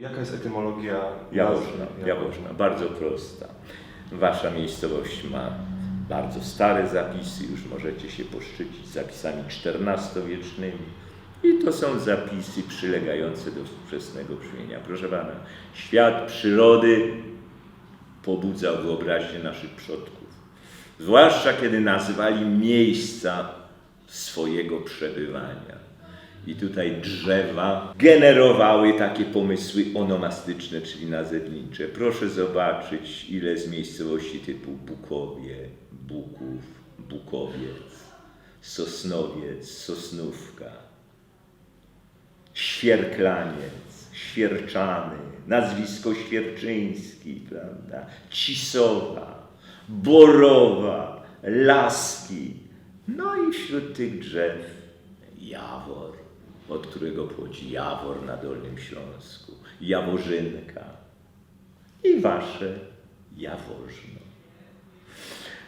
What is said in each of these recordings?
Jaka jest etymologia Jaworzna? Jaworzna, bardzo prosta. Wasza miejscowość ma bardzo stare zapisy, już możecie się poszczycić zapisami XIV-wiecznymi. I to są zapisy przylegające do wczesnego brzmienia. Proszę Pana, świat przyrody pobudzał wyobraźnię naszych przodków. Zwłaszcza kiedy nazywali miejsca swojego przebywania. I tutaj drzewa generowały takie pomysły onomastyczne, czyli nazewnicze. Proszę zobaczyć, ile z miejscowości typu Bukowie, Buków, Bukowiec, Sosnowiec, Sosnówka, Świerklaniec, Świerczany, nazwisko Świerczyński, prawda? Cisowa, Borowa, Laski. No i wśród tych drzew Jawor, od którego pochodzi Jawor na Dolnym Śląsku, Jaworzynka i wasze Jaworzno.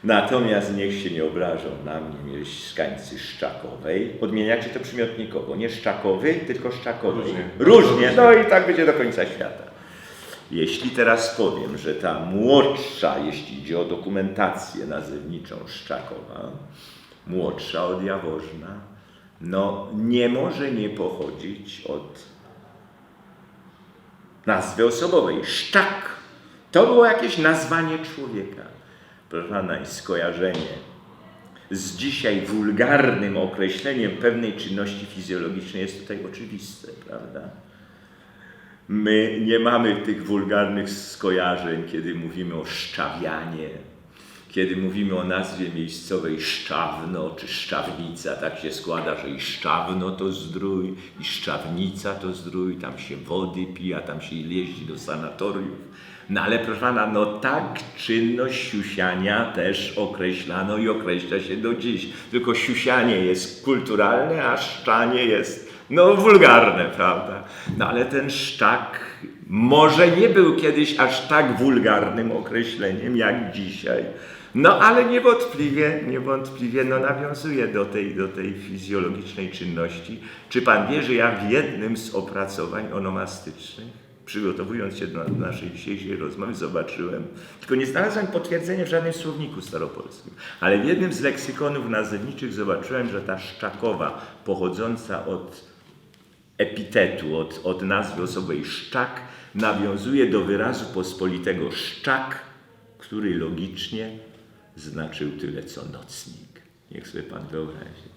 Natomiast niech się nie obrażą na mnie mieszkańcy Szczakowej. Odmieniacie to przymiotnikowo. Nie Szczakowy, tylko Szczakowej. Różnie. Różnie. No i tak będzie do końca świata. Jeśli teraz powiem, że ta młodsza, jeśli idzie o dokumentację nazewniczą Szczakowa, młodsza od Jaworzna, no nie może nie pochodzić od nazwy osobowej. Szczak. To było jakieś nazwanie człowieka. Proszę pana, i skojarzenie z dzisiaj wulgarnym określeniem pewnej czynności fizjologicznej jest tutaj oczywiste, prawda? My nie mamy tych wulgarnych skojarzeń, kiedy mówimy o szczawianie, kiedy mówimy o nazwie miejscowej Szczawno czy Szczawnica. Tak się składa, że i Szczawno to zdrój, i Szczawnica to zdrój, tam się wody pije, a tam się jeździ do sanatoriów. No ale proszę pana, no tak czynność siusiania też określano i określa się do dziś. Tylko siusianie jest kulturalne, a szczanie jest no wulgarne, prawda? No ale ten szczak może nie był kiedyś aż tak wulgarnym określeniem jak dzisiaj. No ale niewątpliwie, niewątpliwie no, nawiązuje do tej, do tej fizjologicznej czynności. Czy pan wie, że ja w jednym z opracowań onomastycznych przygotowując się do naszej dzisiejszej rozmowy, zobaczyłem, tylko nie znalazłem potwierdzenia w żadnym słowniku staropolskim, ale w jednym z leksykonów nazewniczych zobaczyłem, że ta szczakowa, pochodząca od epitetu, od, od nazwy osobowej szczak, nawiązuje do wyrazu pospolitego szczak, który logicznie znaczył tyle co nocnik. Niech sobie pan wyobrazi.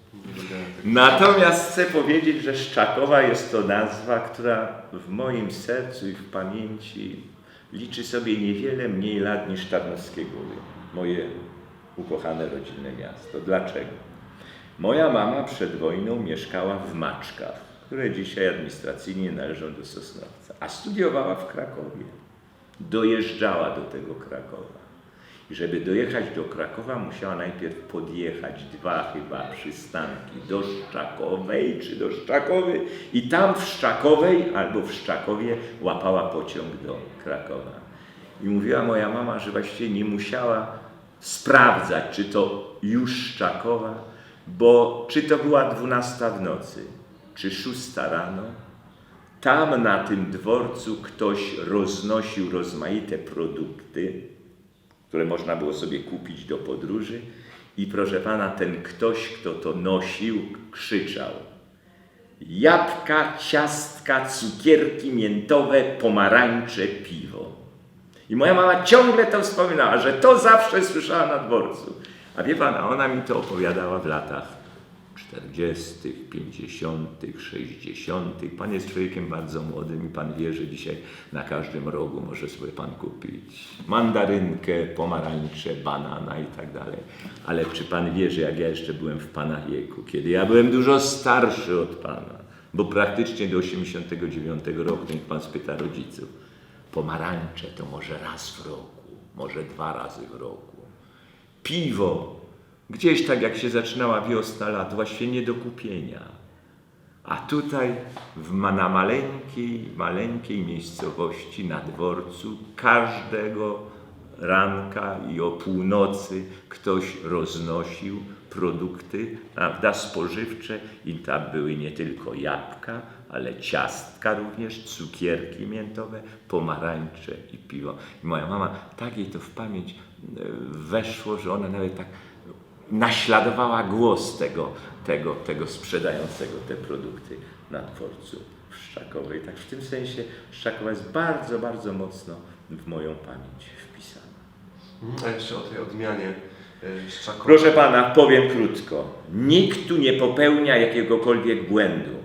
Natomiast chcę powiedzieć, że Szczakowa jest to nazwa, która w moim sercu i w pamięci liczy sobie niewiele mniej lat niż Tarnowskiego, moje ukochane rodzinne miasto. Dlaczego? Moja mama przed wojną mieszkała w Maczkach, które dzisiaj administracyjnie należą do Sosnowca, a studiowała w Krakowie. Dojeżdżała do tego Krakowa. Żeby dojechać do Krakowa, musiała najpierw podjechać dwa chyba przystanki. Do Szczakowej czy do Szczakowy? I tam w Szczakowej albo w Szczakowie łapała pociąg do Krakowa. I mówiła moja mama, że właściwie nie musiała sprawdzać, czy to już Szczakowa, bo czy to była dwunasta w nocy, czy szósta rano, tam na tym dworcu ktoś roznosił rozmaite produkty, które można było sobie kupić do podróży. I proszę pana, ten ktoś, kto to nosił, krzyczał: Jabłka, ciastka, cukierki miętowe, pomarańcze, piwo. I moja mama ciągle to wspominała, że to zawsze słyszała na dworcu. A wie pan, ona mi to opowiadała w latach 40., 50., 60. Pan jest człowiekiem bardzo młodym i pan wie, że dzisiaj na każdym rogu może sobie pan kupić mandarynkę, pomarańcze, banana i tak dalej. Ale czy pan wie, że jak ja jeszcze byłem w pana wieku, kiedy ja byłem dużo starszy od pana, bo praktycznie do 89 roku, niech pan spyta rodziców, pomarańcze to może raz w roku, może dwa razy w roku. Piwo Gdzieś tak jak się zaczynała wiosna lat, właśnie nie do kupienia. A tutaj w, na maleńkiej, maleńkiej miejscowości na dworcu każdego ranka i o północy ktoś roznosił produkty prawda, spożywcze i tam były nie tylko jabłka, ale ciastka również, cukierki miętowe, pomarańcze i piwo. I moja mama, tak jej to w pamięć e, weszło, że ona nawet tak naśladowała głos tego, tego, tego sprzedającego te produkty na dworcu w Szczakowej. Tak w tym sensie Szczakowa jest bardzo, bardzo mocno w moją pamięć wpisana. Mhm. A jeszcze o tej odmianie y, Szczakowa. Proszę pana, powiem krótko. Nikt tu nie popełnia jakiegokolwiek błędu.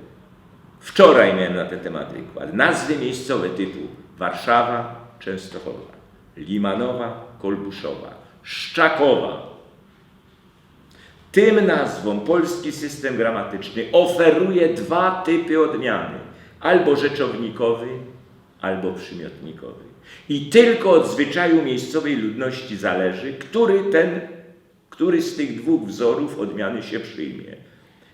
Wczoraj miałem na ten temat wykład. Nazwy miejscowe typu Warszawa, Częstochowa, Limanowa, Kolbuszowa, Szczakowa. Tym nazwom polski system gramatyczny oferuje dwa typy odmiany. Albo rzeczownikowy, albo przymiotnikowy. I tylko od zwyczaju miejscowej ludności zależy, który ten, który z tych dwóch wzorów odmiany się przyjmie.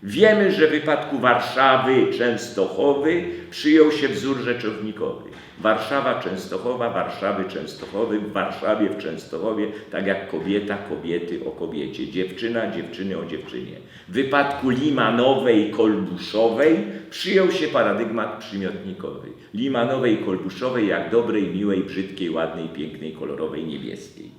Wiemy, że w wypadku Warszawy, Częstochowy przyjął się wzór rzeczownikowy. Warszawa, Częstochowa, Warszawy, Częstochowy, w Warszawie, w Częstochowie, tak jak kobieta, kobiety o kobiecie, dziewczyna, dziewczyny o dziewczynie. W wypadku Limanowej, Kolbuszowej przyjął się paradygmat przymiotnikowy. Limanowej, Kolbuszowej jak dobrej, miłej, brzydkiej, ładnej, pięknej, kolorowej, niebieskiej.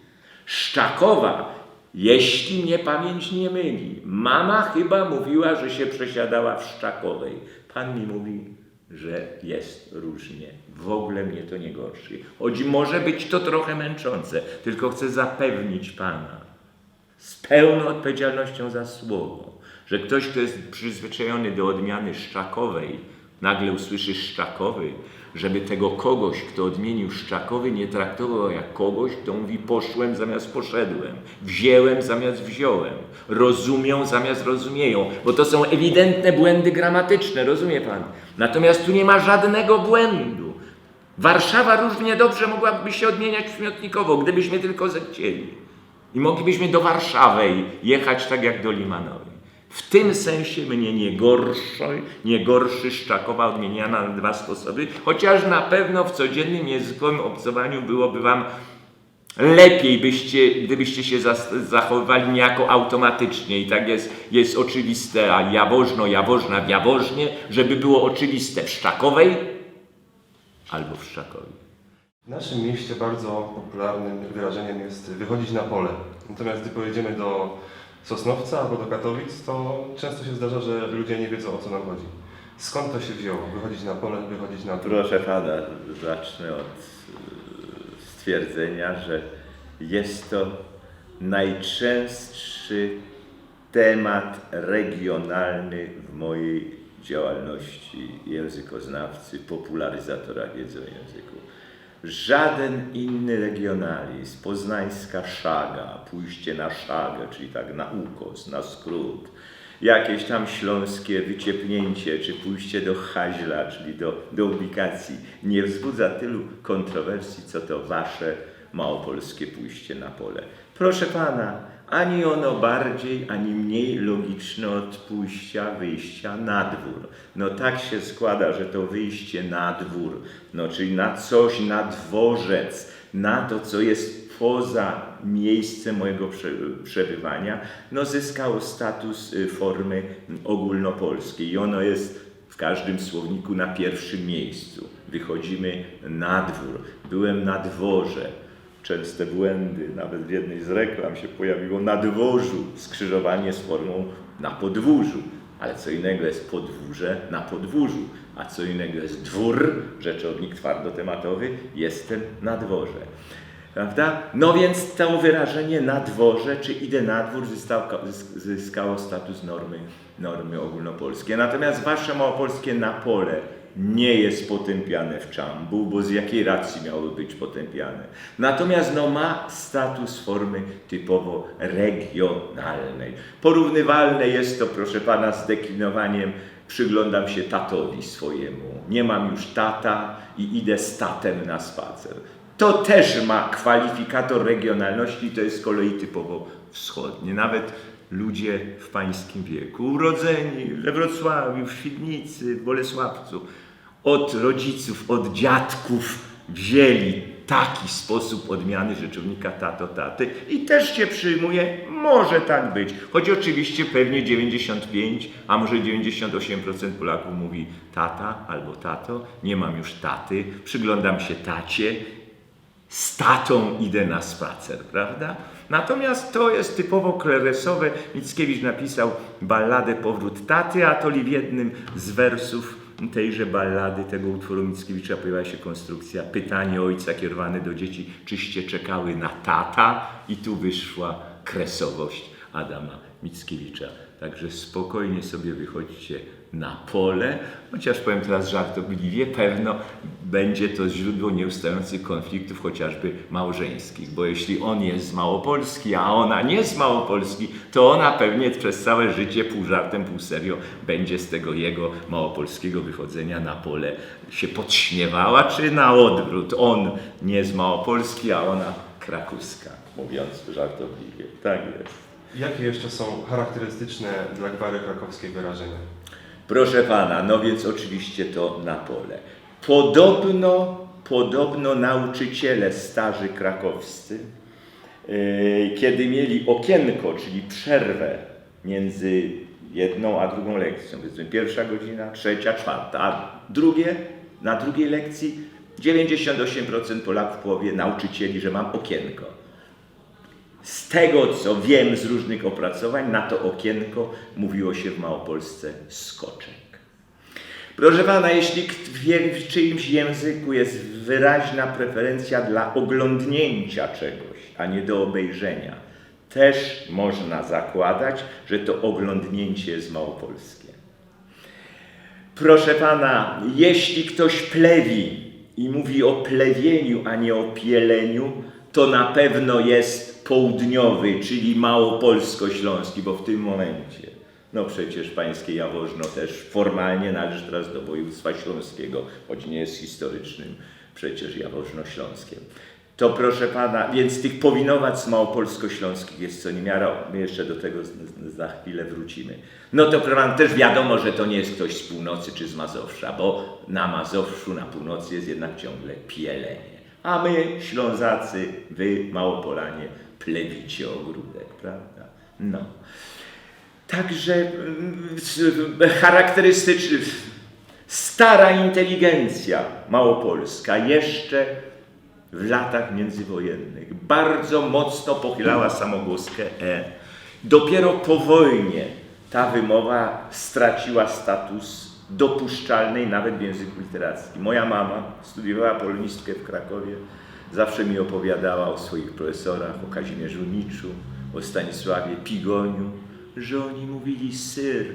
Szczakowa, jeśli mnie pamięć nie myli, mama chyba mówiła, że się przesiadała w Szczakowej. Pan mi mówi, że jest różnie. W ogóle mnie to nie gorszy. Choć może być to trochę męczące, tylko chcę zapewnić Pana z pełną odpowiedzialnością za słowo, że ktoś, kto jest przyzwyczajony do odmiany Szczakowej, nagle usłyszy Szczakowy, żeby tego kogoś, kto odmienił Szczakowy, nie traktował jak kogoś, kto mówi poszłem zamiast poszedłem, wzięłem zamiast wziąłem, rozumią zamiast rozumieją, bo to są ewidentne błędy gramatyczne, rozumie Pan? Natomiast tu nie ma żadnego błędu. Warszawa równie dobrze mogłaby się odmieniać przymiotnikowo, gdybyśmy tylko zechcieli. I moglibyśmy do Warszawy jechać tak jak do Limanowej. W tym sensie mnie nie gorszy, nie gorszy Szczakowa odmieniana na dwa sposoby, chociaż na pewno w codziennym językowym obcowaniu byłoby Wam lepiej, byście, gdybyście się zachowywali niejako automatycznie i tak jest, jest oczywiste, a jawożno, jawożna w jawożnie, żeby było oczywiste w Szczakowej albo w Szczakowie. W naszym mieście bardzo popularnym wyrażeniem jest wychodzić na pole. Natomiast gdy pojedziemy do Sosnowca albo do Katowic, to często się zdarza, że ludzie nie wiedzą o co nam chodzi. Skąd to się wzięło? Wychodzić na pole, wychodzić na pole. Proszę pana, zacznę od e, stwierdzenia, że jest to najczęstszy temat regionalny w mojej działalności językoznawcy, popularyzatora wiedzy o języku. Żaden inny regionalizm, poznańska szaga, pójście na szagę, czyli tak na ukos, na skrót, jakieś tam śląskie wyciepnięcie, czy pójście do haźla, czyli do, do ubikacji, nie wzbudza tylu kontrowersji, co to wasze małopolskie pójście na pole. Proszę pana, ani ono bardziej, ani mniej logiczne od pójścia, wyjścia na dwór. No tak się składa, że to wyjście na dwór, no czyli na coś, na dworzec, na to, co jest poza miejscem mojego prze, przebywania, no zyskało status y, formy ogólnopolskiej i ono jest w każdym słowniku na pierwszym miejscu. Wychodzimy na dwór. Byłem na dworze. Częste błędy, nawet w jednej z reklam się pojawiło na dworzu, skrzyżowanie z formą na podwórzu. Ale co innego jest podwórze na podwórzu, a co innego jest dwór, rzeczownik twardotematowy, jestem na dworze. Prawda? No więc to wyrażenie na dworze, czy idę na dwór, zyskało, status normy, normy ogólnopolskie. Natomiast wasze małopolskie na pole nie jest potępiane w czambu, bo z jakiej racji miałoby być potępiane. Natomiast no, ma status formy typowo regionalnej. Porównywalne jest to, proszę pana, z deklinowaniem przyglądam się tatowi swojemu. Nie mam już tata i idę z tatem na spacer. To też ma kwalifikator regionalności, to jest z kolei typowo wschodnie. Nawet ludzie w pańskim wieku, urodzeni we Wrocławiu, w Świdnicy, w Bolesławcu, od rodziców, od dziadków wzięli taki sposób odmiany rzeczownika tato taty i też się przyjmuje, może tak być. Choć oczywiście pewnie 95, a może 98% Polaków mówi tata albo tato, nie mam już taty, przyglądam się tacie, z tatą idę na spacer, prawda? Natomiast to jest typowo kleresowe. Mickiewicz napisał balladę Powrót taty, a w jednym z wersów tejże ballady, tego utworu Mickiewicza pojawia się konstrukcja pytanie ojca kierowane do dzieci, czyście czekały na tata? I tu wyszła kresowość Adama Mickiewicza. Także spokojnie sobie wychodźcie na pole, chociaż powiem teraz żartobliwie, pewno będzie to źródło nieustających konfliktów, chociażby małżeńskich, bo jeśli on jest z Małopolski, a ona nie z Małopolski, to ona pewnie przez całe życie pół żartem, pół serio będzie z tego jego małopolskiego wychodzenia na pole się podśmiewała, czy na odwrót, on nie z Małopolski, a ona krakuska, mówiąc żartobliwie. Tak jest. Jakie jeszcze są charakterystyczne dla gwary krakowskiej wyrażenia? Proszę pana, no więc oczywiście to na pole. Podobno, podobno nauczyciele starzy krakowscy, yy, kiedy mieli okienko, czyli przerwę między jedną a drugą lekcją, powiedzmy pierwsza godzina, trzecia, czwarta, a drugie, na drugiej lekcji 98% Polaków powie nauczycieli, że mam okienko. Z tego, co wiem z różnych opracowań, na to okienko mówiło się w Małopolsce skoczek. Proszę Pana, jeśli w czyimś języku jest wyraźna preferencja dla oglądnięcia czegoś, a nie do obejrzenia, też można zakładać, że to oglądnięcie jest małopolskie. Proszę Pana, jeśli ktoś plewi i mówi o plewieniu, a nie o pieleniu, to na pewno jest południowy, czyli małopolsko-śląski, bo w tym momencie, no przecież pańskie Jaworzno też formalnie należy teraz do województwa śląskiego, choć nie jest historycznym przecież Jaworzno śląskiem. To proszę pana, więc tych powinowac małopolsko-śląskich jest co niemiara, my jeszcze do tego za chwilę wrócimy. No to proszę pana, też wiadomo, że to nie jest ktoś z północy czy z Mazowsza, bo na Mazowszu, na północy jest jednak ciągle pielenie. A my, Ślązacy, wy, Małopolanie, plewicie ogródek, prawda? No. Także mm, s- charakterystyczny, stara inteligencja małopolska jeszcze w latach międzywojennych bardzo mocno pochylała samogłoskę E. Dopiero po wojnie ta wymowa straciła status dopuszczalnej nawet w języku literackim. Moja mama studiowała polonistkę w Krakowie, zawsze mi opowiadała o swoich profesorach, o Kazimierzu Niczu, o Stanisławie Pigoniu, że oni mówili syr,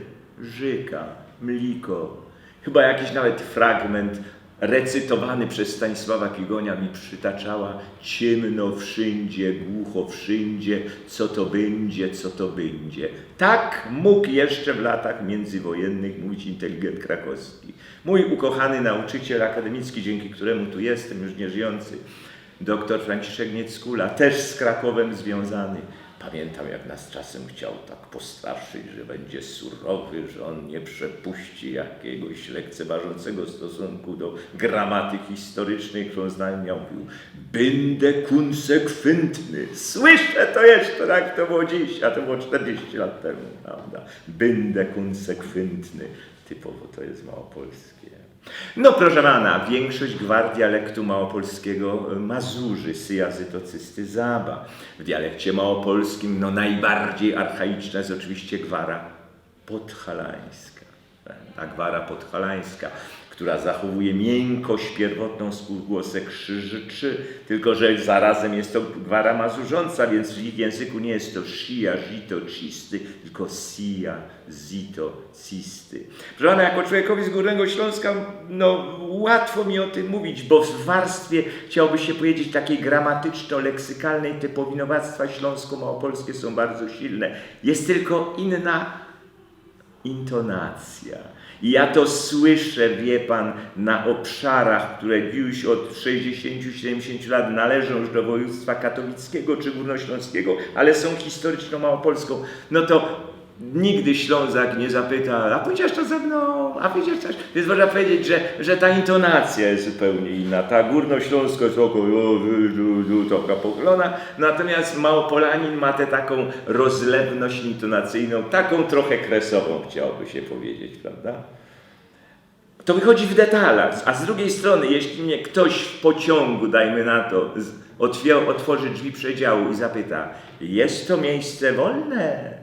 żyka, mliko. Chyba jakiś nawet fragment recytowany przez Stanisława Pigonia mi przytaczała ciemno wszędzie, głucho wszędzie, co to będzie, co to będzie. Tak mógł jeszcze w latach międzywojennych mówić inteligent krakowski. Mój ukochany nauczyciel akademicki, dzięki któremu tu jestem, już nie żyjący, Franciszek Nieckula, też z Krakowem związany. Pamiętam, jak nas czasem chciał tak postraszyć, że będzie surowy, że on nie przepuści jakiegoś lekceważącego stosunku do gramatyki historycznej, którą znałem. Ja mówił, będę konsekwentny. Słyszę to jeszcze, tak to było dziś, a to było 40 lat temu, prawda? Będę konsekwentny. Typowo to jest małopolskie. No proszę pana, większość gwar dialektu małopolskiego y, Mazurzy, syjazytocysty Zaba. W dialekcie małopolskim no najbardziej archaiczna jest oczywiście gwara podhalańska. Ta gwara podhalańska, która zachowuje miękkość pierwotną spółgłosek krzyżyczy, tylko że zarazem jest to gwara mazurząca, więc w języku nie jest to sija, zito, cisty, tylko sija, zito, cisty. Proszę pana, jako człowiekowi z Górnego Śląska, no łatwo mi o tym mówić, bo w warstwie, chciałoby się powiedzieć, takiej gramatyczno-leksykalnej te powinowactwa śląsko-małopolskie są bardzo silne. Jest tylko inna intonacja. I ja to słyszę, wie pan, na obszarach, które już od 60-70 lat należą już do województwa katowickiego czy górnośląskiego, ale są historyczną Małopolską. No to Nigdy Ślązak nie zapyta, a pójdziesz to ze mną, a pójdziesz coś. Więc można powiedzieć, że, że ta intonacja jest zupełnie inna. Ta górnośląska jest oko, taka pochlona, natomiast Małopolanin ma tę taką rozlewność intonacyjną, taką trochę kresową chciałoby się powiedzieć, prawda? To wychodzi w detalach, a z drugiej strony, jeśli mnie ktoś w pociągu, dajmy na to, otworzy drzwi przedziału i zapyta, jest to miejsce wolne?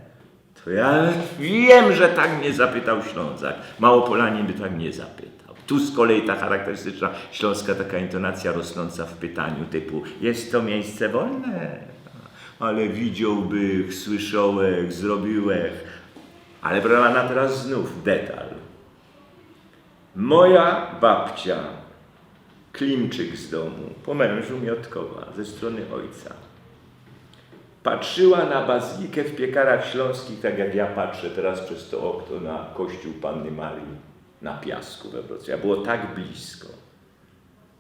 To ja wiem, że tak mnie zapytał Ślązak. Małopolanin by tak nie zapytał. Tu z kolei ta charakterystyczna śląska taka intonacja rosnąca w pytaniu typu jest to miejsce wolne? Ale widziałbych, słyszałech, zrobiłech. Ale pana, teraz znów detal. Moja babcia, Klimczyk z domu, po mężu Miotkowa, ze strony ojca, patrzyła na bazylikę w piekarach śląskich, tak jak ja patrzę teraz przez to okno na kościół Panny Marii na Piasku we Wrocławiu. Było tak blisko.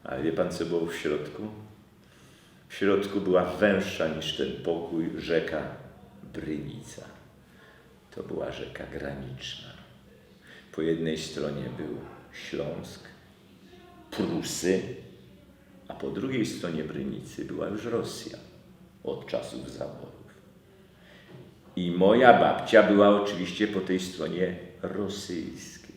Ale wie pan, co było w środku? W środku była węższa niż ten pokój rzeka Brynica. To była rzeka graniczna. Po jednej stronie był Śląsk, Prusy, a po drugiej stronie Brynicy była już Rosja od czasów zaborów. I moja babcia była oczywiście po tej stronie rosyjskiej.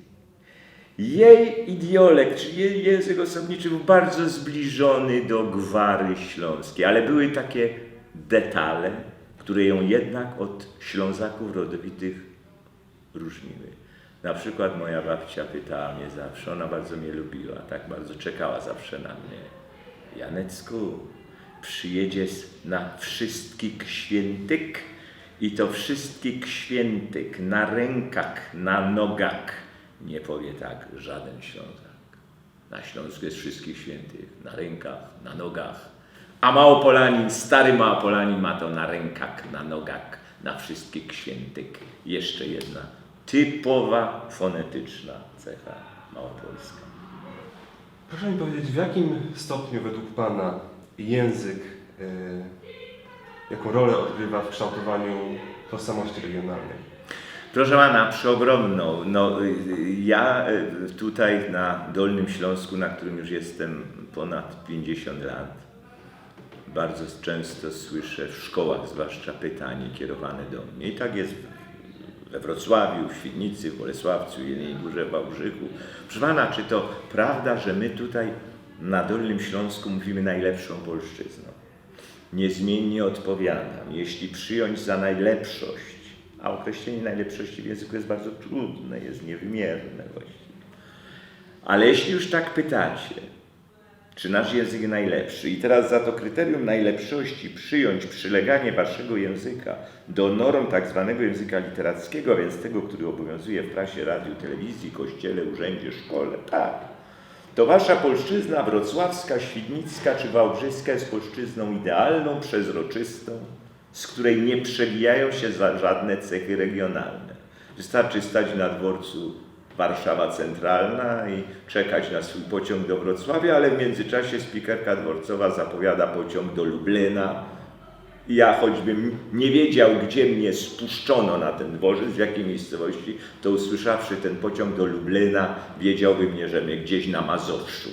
Jej idiolekt, czyli jej język osobniczy był bardzo zbliżony do gwary śląskiej, ale były takie detale, które ją jednak od Ślązaków rodowitych różniły. Na przykład moja babcia pytała mnie zawsze, ona bardzo mnie lubiła, tak bardzo czekała zawsze na mnie. Janecku, przyjedziesz na wszystkich świętyk i to wszystkich świętyk na rękach, na nogach. Nie powie tak żaden Ślązak. Na Śląsku jest wszystkich świętych, na rękach, na nogach. A Małopolanin, stary Małopolanin ma to na rękach, na nogach, na wszystkich świętych. Jeszcze jedna typowa fonetyczna cecha małopolska. Proszę mi powiedzieć, w jakim stopniu według Pana język, y, jaką rolę odgrywa w kształtowaniu tożsamości regionalnej? Proszę pana, przeogromną. No, y, ja y, tutaj na Dolnym Śląsku, na którym już jestem ponad 50 lat, bardzo często słyszę w szkołach zwłaszcza pytanie kierowane do mnie. I tak jest we Wrocławiu, w Świdnicy, w Bolesławcu, Jeleniej Górze, w Wałbrzychu. Proszę pana, czy to prawda, że my tutaj na Dolnym Śląsku mówimy najlepszą polszczyzną? Niezmiennie odpowiadam, jeśli przyjąć za najlepszość, a określenie najlepszości w języku jest bardzo trudne, jest niewymierne właściwie. Ale jeśli już tak pytacie, czy nasz język najlepszy i teraz za to kryterium najlepszości przyjąć przyleganie waszego języka do norm tak zwanego języka literackiego, więc tego, który obowiązuje w prasie, radiu, telewizji, kościele, urzędzie, szkole, tak, to wasza polszczyzna wrocławska, świdnicka czy wałbrzyska jest polszczyzną idealną, przezroczystą, z której nie przewijają się za żadne cechy regionalne. Wystarczy stać na dworcu Warszawa Centralna i czekać na swój pociąg do Wrocławia, ale w międzyczasie spikerka dworcowa zapowiada pociąg do Lublina. Ja choćbym nie wiedział, gdzie mnie spuszczono na ten dworzec, w jakiej miejscowości, to usłyszawszy ten pociąg do Lublina, wiedziałbym mnie, że mnie gdzieś na Mazowszu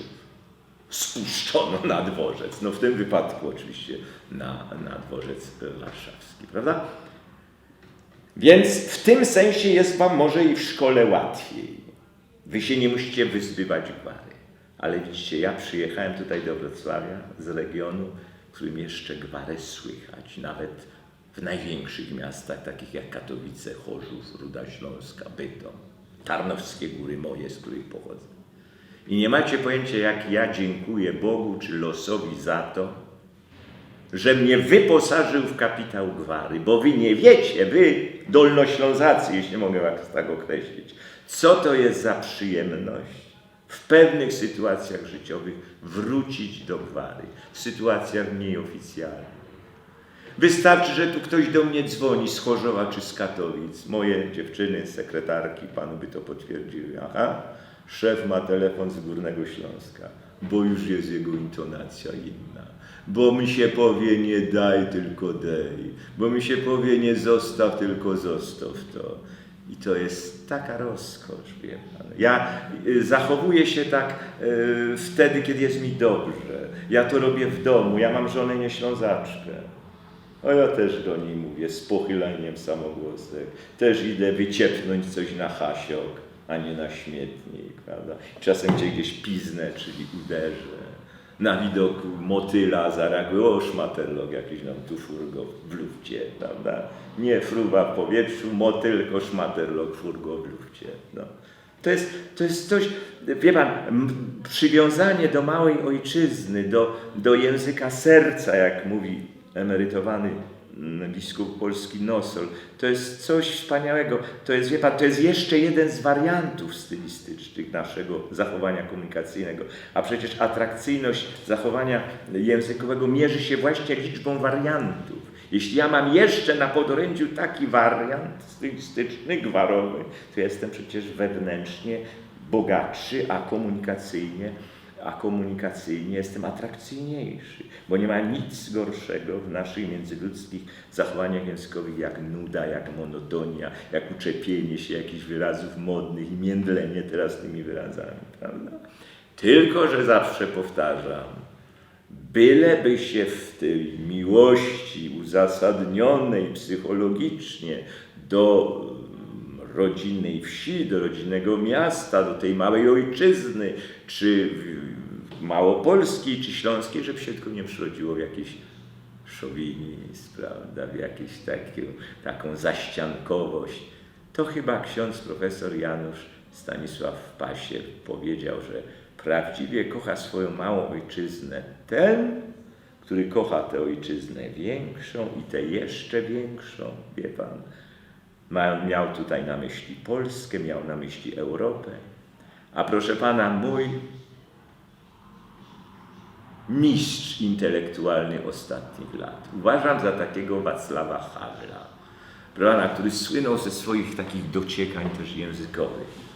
spuszczono na dworzec. No w tym wypadku oczywiście na, na dworzec warszawski, prawda? Więc w tym sensie jest Wam może i w szkole łatwiej. Wy się nie musicie wyzbywać gwary. Ale widzicie, ja przyjechałem tutaj do Wrocławia z regionu, w którym jeszcze gwarę słychać, nawet w największych miastach, takich jak Katowice, Chorzów, Ruda Śląska, Bytom, Tarnowskie Góry moje, z których pochodzę. I nie macie pojęcia, jak ja dziękuję Bogu czy losowi za to, że mnie wyposażył w kapitał gwary, bo wy nie wiecie, wy dolnoślązacy, jeśli mogę was tak określić, co to jest za przyjemność w pewnych sytuacjach życiowych wrócić do gwary, w sytuacjach mniej oficjalnych. Wystarczy, że tu ktoś do mnie dzwoni z Chorzowa czy z Katowic. Moje dziewczyny, sekretarki, panu by to potwierdziły. Aha, szef ma telefon z Górnego Śląska, bo już jest jego intonacja inna. Bo mi się powie nie daj, tylko dej. Bo mi się powie nie zostaw, tylko zostaw to. I to jest taka rozkosz, wie pan. Ja y, zachowuję się tak y, wtedy, kiedy jest mi dobrze. Ja to robię w domu. Ja mam żonę nieślązaczkę. A ja też do niej mówię z pochyleniem samogłosek. Też idę wyciepnąć coś na hasiok, a nie na śmietnik, prawda? Czasem gdzieś piznę, czyli uderzę. Na widok motyla zareaguję, o szmaterlok jakiś nam tu furgo w lufcie, prawda? Nie fruwa w powietrzu, motyl, tylko szmaterlok furgo w lufcie. No. To jest, to jest coś, wie pan, przywiązanie do małej ojczyzny, do, do języka serca, jak mówi emerytowany biskup polski Nosol. To jest coś wspaniałego. To jest, wie pan, to jest jeszcze jeden z wariantów stylistycznych naszego zachowania komunikacyjnego. A przecież atrakcyjność zachowania językowego mierzy się właśnie liczbą wariantów. Jeśli ja mam jeszcze na podorędziu taki wariant stylistyczny, gwarowy, to jestem przecież wewnętrznie bogatszy, a komunikacyjnie, a komunikacyjnie jestem atrakcyjniejszy, bo nie ma nic gorszego w naszych międzyludzkich zachowaniach językowych jak nuda, jak monotonia, jak uczepienie się jakichś wyrazów modnych i międlenie teraz tymi wyrazami, prawda? Tylko, że zawsze powtarzam, byleby się w tej miłości uzasadnionej psychologicznie do rodzinnej wsi, do rodzinnego miasta, do tej małej ojczyzny, czy małopolskiej, czy śląskiej, żeby się tylko nie przyrodziło w jakiś szowinizm, prawda, w jakąś taką, taką zaściankowość. To chyba ksiądz profesor Janusz Stanisław Pasie powiedział, że prawdziwie kocha swoją małą ojczyznę ten, który kocha tę ojczyznę większą i tę jeszcze większą, wie pan. Miał tutaj na myśli Polskę, miał na myśli Europę. A proszę pana, mój mistrz intelektualny ostatnich lat. Uważam za takiego Wacława Havla, prawda, który słynął ze swoich takich dociekań też językowych.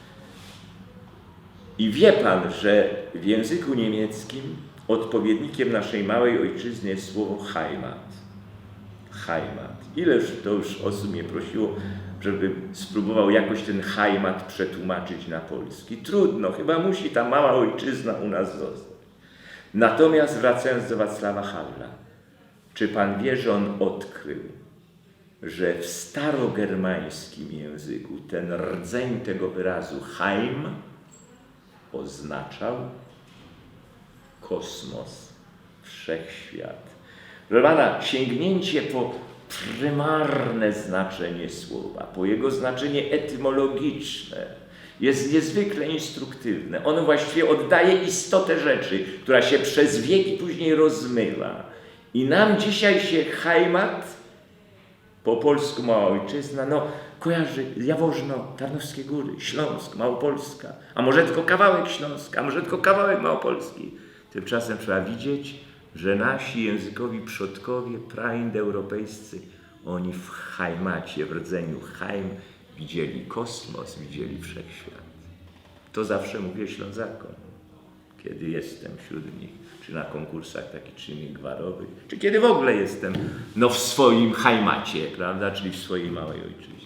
I wie pan, że w języku niemieckim odpowiednikiem naszej małej ojczyzny jest słowo Heimat. Heimat. Ileż to już osób mnie prosiło, żeby spróbował jakoś ten Heimat przetłumaczyć na polski. Trudno, chyba musi ta mała ojczyzna u nas zostać. Natomiast wracając do Wacława Havla, czy pan wie, że on odkrył, że w starogermańskim języku ten rdzeń tego wyrazu Heim oznaczał kosmos, wszechświat. Proszę sięgnięcie po prymarne znaczenie słowa, po jego znaczenie etymologiczne jest niezwykle instruktywne. Ono właściwie oddaje istotę rzeczy, która się przez wieki później rozmywa. I nam dzisiaj się Heimat po polsku mała ojczyzna, no kojarzy Jaworzno, Tarnowskie Góry, Śląsk, Małopolska, a może tylko kawałek Śląska, a może tylko kawałek Małopolski. Tymczasem trzeba widzieć, że nasi językowi przodkowie, praindoeuropejscy, oni w Heimacie, w rdzeniu Heim widzieli kosmos, widzieli wszechświat. To zawsze mówię Ślązakom, kiedy jestem wśród nich, czy na konkursach takich czy innych gwarowych, czy kiedy w ogóle jestem no, w swoim Heimacie, prawda, czyli w swojej małej ojczyźnie.